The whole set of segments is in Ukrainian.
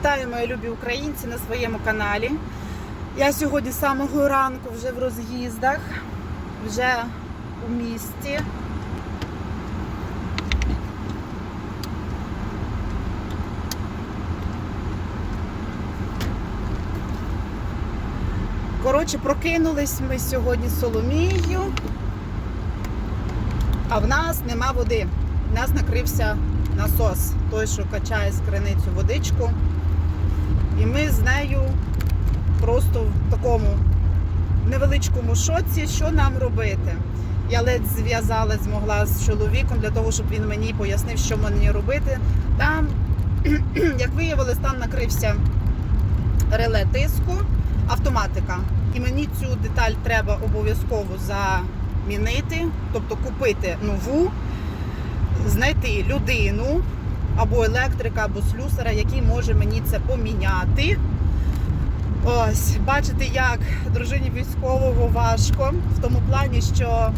Вітаю, мої любі українці на своєму каналі. Я сьогодні з самого ранку вже в роз'їздах, вже у місті. Коротше, прокинулись ми сьогодні з Соломією, а в нас нема води. В нас накрився насос, той, що качає з криницю водичку. І ми з нею просто в такому невеличкому шоці, що нам робити. Я ледь зв'язала, змогла з чоловіком для того, щоб він мені пояснив, що мені робити. Там, як виявилось, там накрився реле тиску, автоматика. І мені цю деталь треба обов'язково замінити, тобто купити нову, знайти людину або електрика, або слюсара, який може мені це поміняти. Ось, бачите, як дружині військового важко в тому плані, що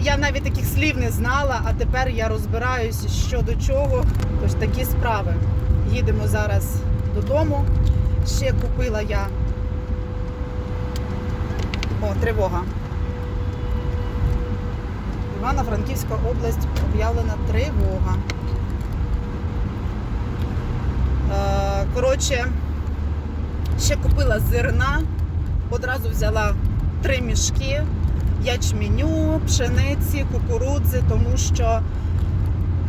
я навіть таких слів не знала, а тепер я розбираюся, що до чого. Тож такі справи. Їдемо зараз додому. Ще купила я. О, тривога. Івано-Франківська область об'явлена тривога. Е, Коротше, ще купила зерна, одразу взяла три мішки ячменю, пшениці, кукурудзи, тому що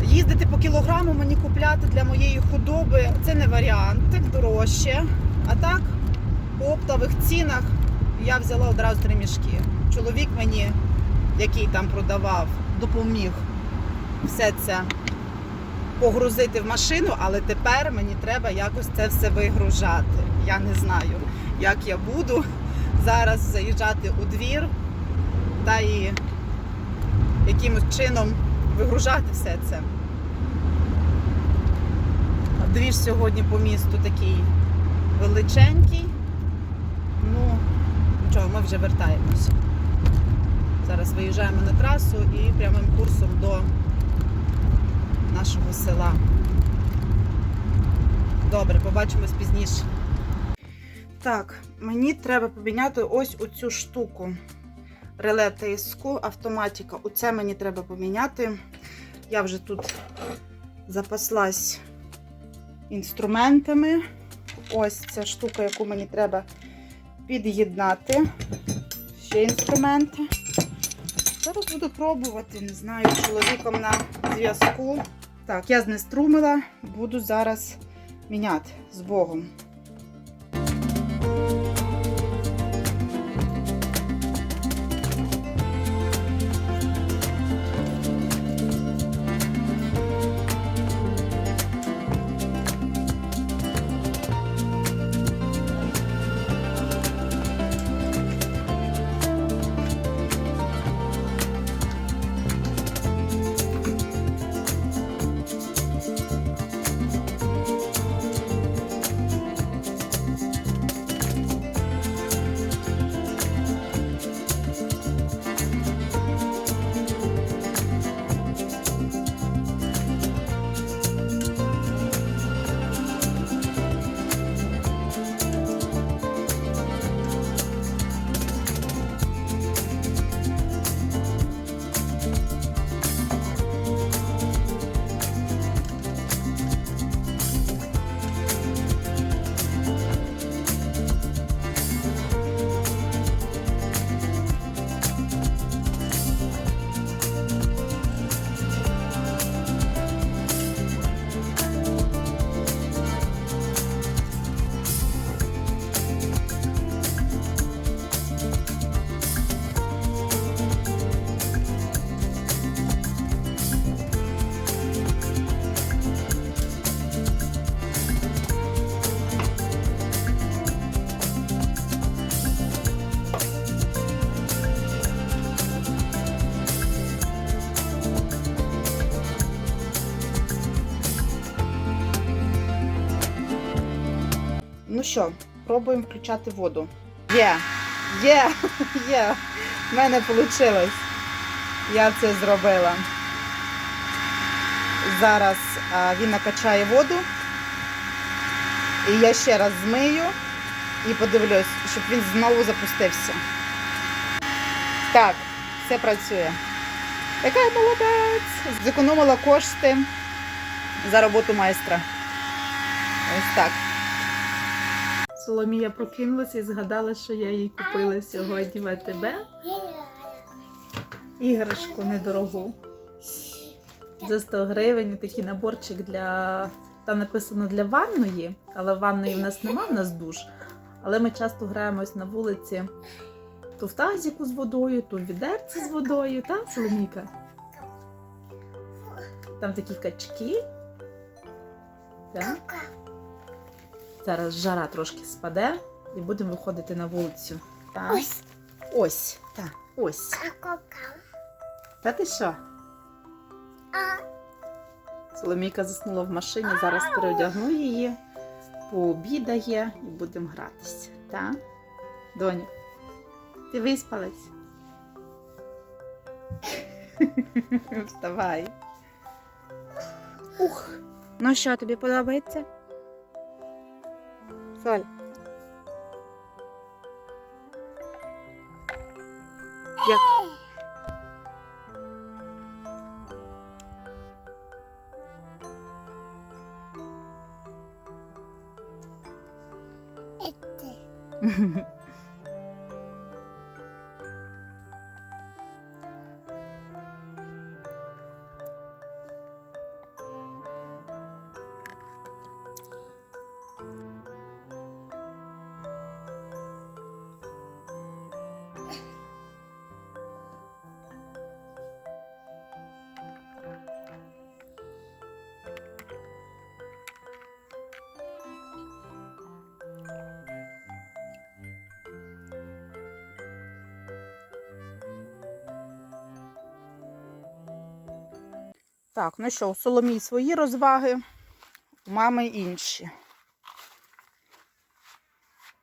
їздити по кілограму мені купляти для моєї худоби це не варіант, так дорожче. А так, по оптових цінах я взяла одразу три мішки. Чоловік мені, який там продавав, допоміг все це погрузити в машину, але тепер мені треба якось це все вигружати. Я не знаю, як я буду зараз заїжджати у двір та і якимось чином вигружати все це. Двір сьогодні по місту такий величенький. Ну, нічого, ми вже вертаємось. Зараз виїжджаємо на трасу і прямим курсом до нашого села. Добре, побачимось пізніше. Так, мені треба поміняти ось оцю штуку. Реле тиску, автоматика. Оце мені треба поміняти. Я вже тут запаслась інструментами. Ось ця штука, яку мені треба під'єднати. Ще інструменти. Зараз буду пробувати, не знаю, чоловіком на зв'язку. Так, я знеструмила, буду зараз міняти з Богом. Ну що, пробуємо включати воду. Є, є, є. В мене вийшло. Я це зробила. Зараз він накачає воду. І я ще раз змию і подивлюсь, щоб він знову запустився. Так, все працює. Яка я молодець! Зекономила кошти за роботу майстра. Ось так. Соломія прокинулася і згадала, що я їй купила сьогодні в АТБ іграшку недорогу. За 100 гривень такий наборчик для. Там написано для ванної, але ванної в нас нема, в нас душ. Але ми часто граємось на вулиці то в тазіку з водою, то в відерці з водою, так, Соломійка? Там такі качки. Так. Зараз жара трошки спаде і будемо виходити на вулицю. Так. Ось. Ось. Так, ось. Та ти що? Соломійка заснула в машині, зараз переодягну її, пообідає і будемо гратися. Так? Доню, ти виспалась? Вставай. Ух. Ну що, тобі подобається? Соль. Як? Так, ну що, у Соломії свої розваги, у мами інші.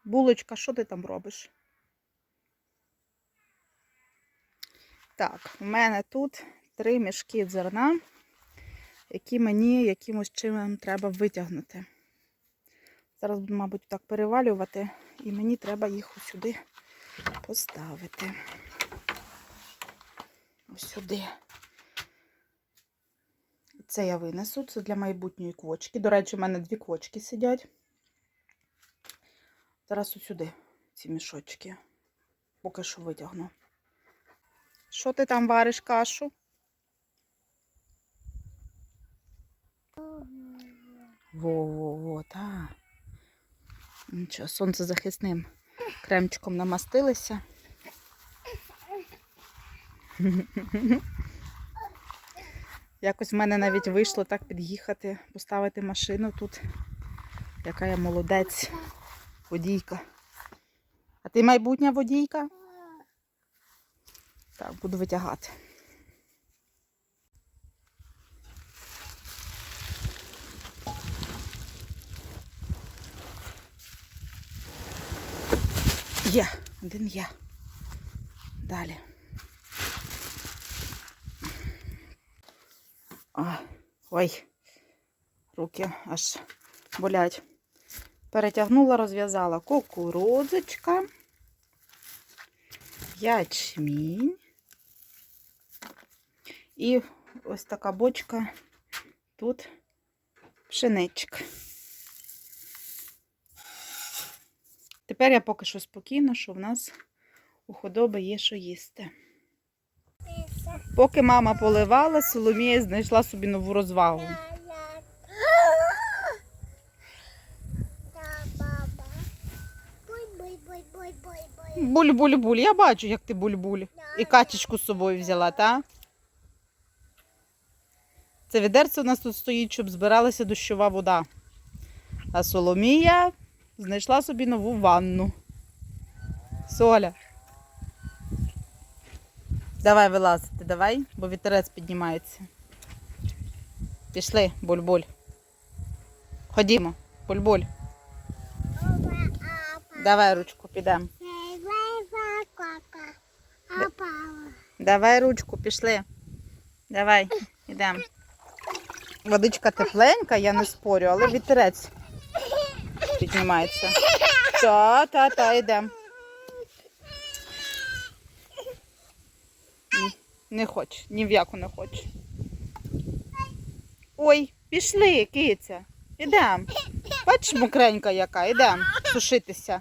Булочка, що ти там робиш? Так, у мене тут три мішки зерна, які мені якимось чином треба витягнути. Зараз буду, мабуть, так перевалювати, і мені треба їх ось сюди поставити. Ось сюди. Це я винесу, це для майбутньої квочки. До речі, у мене дві квочки сидять. Зараз ось сюди ці мішочки. Поки що витягну. Що ти там вариш кашу? Во-во-во, та. Нічого, сонцезахисним кремчиком намастилися. Якось в мене навіть вийшло так під'їхати, поставити машину тут. Яка я молодець, водійка. А ти майбутня водійка? Так, буду витягати. Є, один є. Далі. А, ой, руки аж болять. Перетягнула, розв'язала кукурудзочка, ячмінь. І ось така бочка тут пшеничка. Тепер я поки що спокійна, що в нас у худоби є що їсти. Поки мама поливала, Соломія знайшла собі нову розвагу. Буль-буль-буль. Я бачу, як ти буль-буль. І качечку з собою взяла, та? Це відерце у нас тут стоїть, щоб збиралася дощова вода. А Соломія знайшла собі нову ванну. Соля. Давай вилазити, давай, бо вітерець піднімається. Пішли, буль-буль. Ходімо, буль-буль. Давай ручку підемо. Давай ручку, пішли. Давай, йдемо. Водичка тепленька, я не спорю, але вітерець піднімається. Та, та, та, йдемо. Ні, Не хоче, ні в яку не хоче. Ой, пішли, киця. Ідем. Бачиш, мокренька яка, ідем сушитися.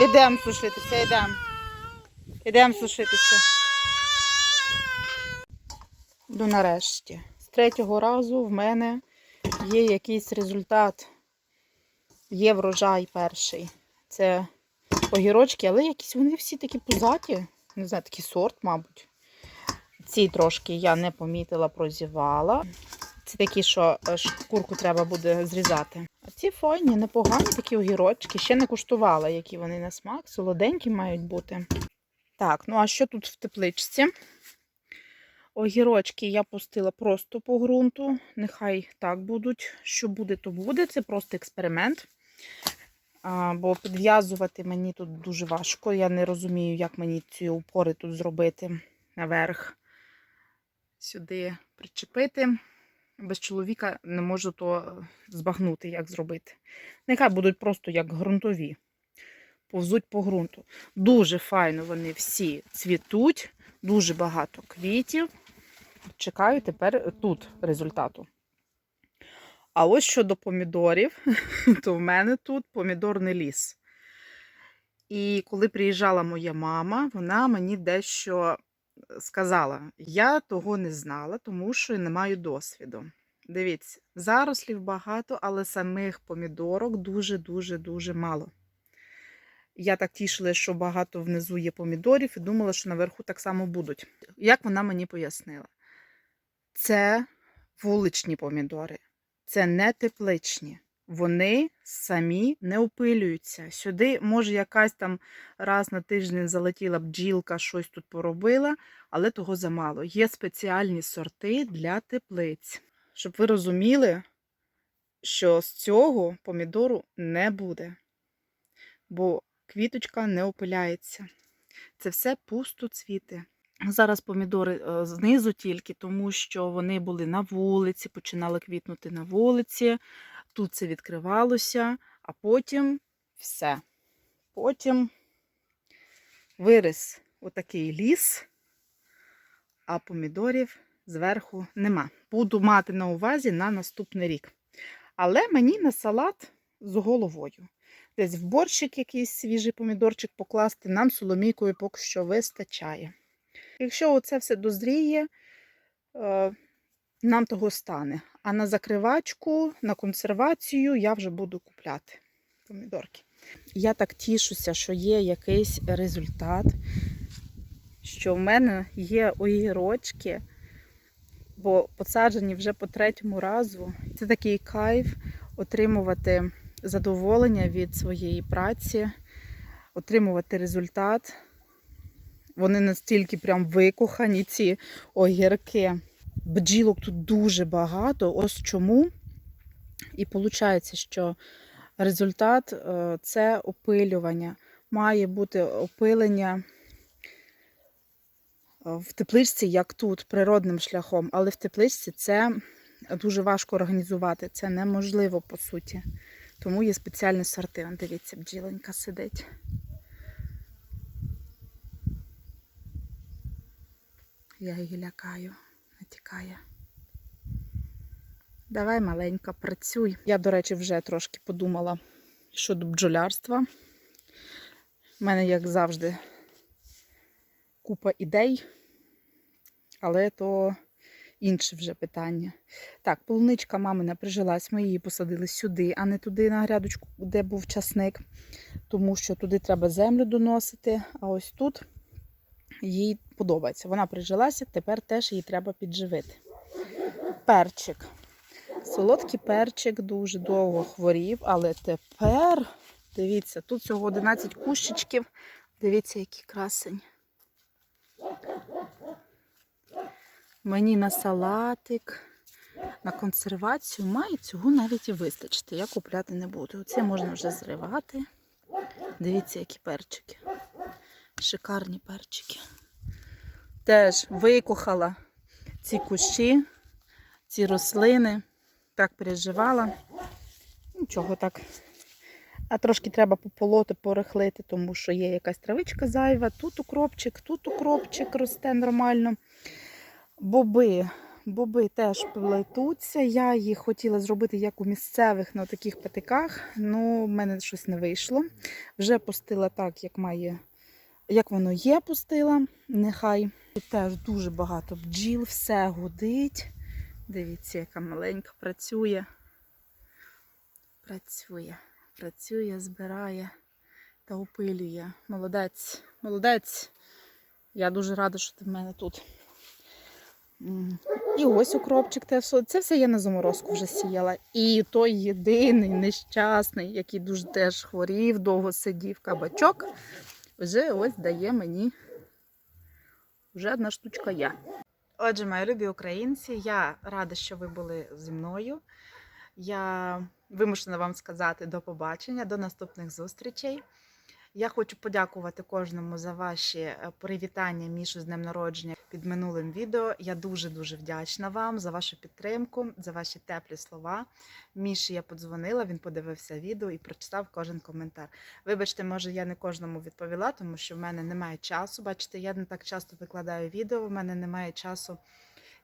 Ідем сушитися, ідем. Ідем сушитися. Ну, нарешті. З третього разу в мене є якийсь результат. Є врожай перший. Це огірочки, але якісь вони всі такі пузаті. Не знаю, такий сорт, мабуть. Ці трошки я не помітила, прозівала. Це такі, що е, шкурку треба буде зрізати. А ці файні, непогані такі огірочки. Ще не куштувала, які вони на смак. Солоденькі мають бути. Так, ну а що тут в тепличці? Огірочки я пустила просто по ґрунту. Нехай так будуть. Що буде, то буде. Це просто експеримент. Бо підв'язувати мені тут дуже важко. Я не розумію, як мені ці упори тут зробити наверх. Сюди причепити. Без чоловіка не можу то збагнути, як зробити. Нехай будуть просто як ґрунтові. Повзуть по ґрунту. Дуже файно вони всі цвітуть, дуже багато квітів. Чекаю тепер тут результату. А ось щодо помідорів, то в мене тут помідорний ліс. І коли приїжджала моя мама, вона мені дещо сказала: я того не знала, тому що не маю досвіду. Дивіться, зарослів багато, але самих помідорок дуже-дуже дуже мало. Я так тішила, що багато внизу є помідорів, і думала, що наверху так само будуть. Як вона мені пояснила, це вуличні помідори, це не тепличні. Вони самі не опилюються. Сюди, може, якась там раз на тиждень залетіла бджілка, щось тут поробила, але того замало. Є спеціальні сорти для теплиць. Щоб ви розуміли, що з цього помідору не буде, бо квіточка не опиляється. Це все пустоцвіти. Зараз помідори е, знизу тільки, тому що вони були на вулиці, починали квітнути на вулиці. Тут це відкривалося, а потім все. Потім виріс отакий ліс, а помідорів зверху нема. Буду мати на увазі на наступний рік. Але мені на салат з головою. Десь в борщик якийсь свіжий помідорчик покласти, нам соломійкою поки що вистачає. Якщо оце все дозріє, е, нам того стане. А на закривачку, на консервацію я вже буду купляти помідорки. Я так тішуся, що є якийсь результат, що в мене є огірочки, бо посаджені вже по третьому разу. Це такий кайф отримувати задоволення від своєї праці, отримувати результат. Вони настільки прям викохані, ці огірки. Бджілок тут дуже багато. Ось чому. І виходить, що результат е, це опилювання. Має бути опилення е, в тепличці, як тут, природним шляхом. Але в тепличці це дуже важко організувати. Це неможливо по суті. Тому є спеціальні сорти. Дивіться, бджіленька сидить. Я її лякаю, не тікає. Давай, маленька, працюй. Я, до речі, вже трошки подумала щодо бджолярства. У мене, як завжди, купа ідей, але то інше вже питання. Так, полуничка мамина прижилась, ми її посадили сюди, а не туди на грядочку, де був часник, тому що туди треба землю доносити, а ось тут їй подобається. Вона прижилася, тепер теж її треба підживити. Перчик. Солодкий перчик дуже довго хворів, але тепер, дивіться, тут всього 11 кущичків. Дивіться, який красень. Мені на салатик, на консервацію має цього навіть і вистачити. Я купляти не буду. Оце можна вже зривати. Дивіться, які перчики. Шикарні перчики. Теж викохала ці кущі. ці рослини. Так переживала. Нічого так. А трошки треба пополоти, порихлити, тому що є якась травичка зайва. Тут укропчик, тут укропчик росте нормально. Боби. Боби теж плетуться. Я їх хотіла зробити як у місцевих на таких патиках, але в мене щось не вийшло. Вже пустила так, як має, як воно є, пустила. Нехай. І теж дуже багато бджіл, все гудить. Дивіться, яка маленька працює. Працює, працює, збирає та опилює. Молодець, молодець. Я дуже рада, що ти в мене тут. І ось укропчик. Це все я на заморозку вже сіяла. І той єдиний нещасний, який дуже теж хворів, довго сидів кабачок, вже ось дає мені вже одна штучка я. Отже, мої любі українці, я рада, що ви були зі мною. Я вимушена вам сказати до побачення, до наступних зустрічей. Я хочу подякувати кожному за ваші е, привітання Мішу з днем народження під минулим відео. Я дуже-дуже вдячна вам за вашу підтримку, за ваші теплі слова. Міші я подзвонила, він подивився відео і прочитав кожен коментар. Вибачте, може, я не кожному відповіла, тому що в мене немає часу. Бачите, я не так часто викладаю відео, в мене немає часу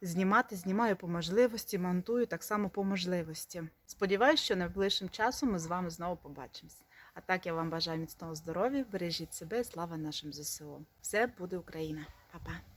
знімати, знімаю по можливості, монтую так само по можливості. Сподіваюсь, що найближчим часом ми з вами знову побачимось. А так я вам бажаю міцного здоров'я, бережіть себе, слава нашим ЗСУ. Все буде Україна. Па-па.